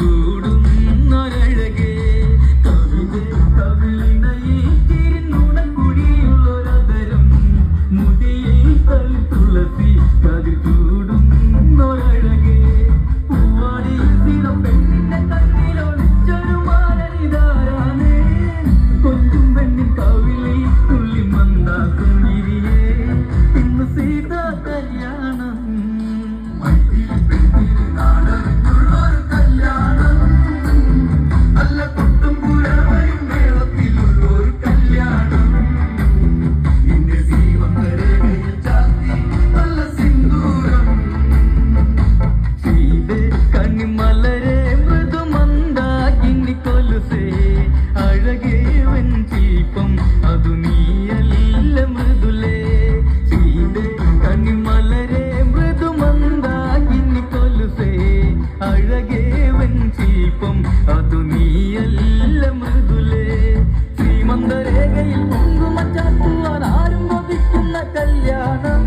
കൂട മധുനീയലില്ല മൃദുലേ. സീതെ കണിമലരെ മൃദുമന്ദാകിനി കൊലുസേ. അഴകേവൻ ശില്പം അതു നീയല്ല മൃദുലേ. ശ്രീമന്തരേഖയിൽ കുങ്കുമച്ചാത്തുവാൻ ആരും കല്യാണം.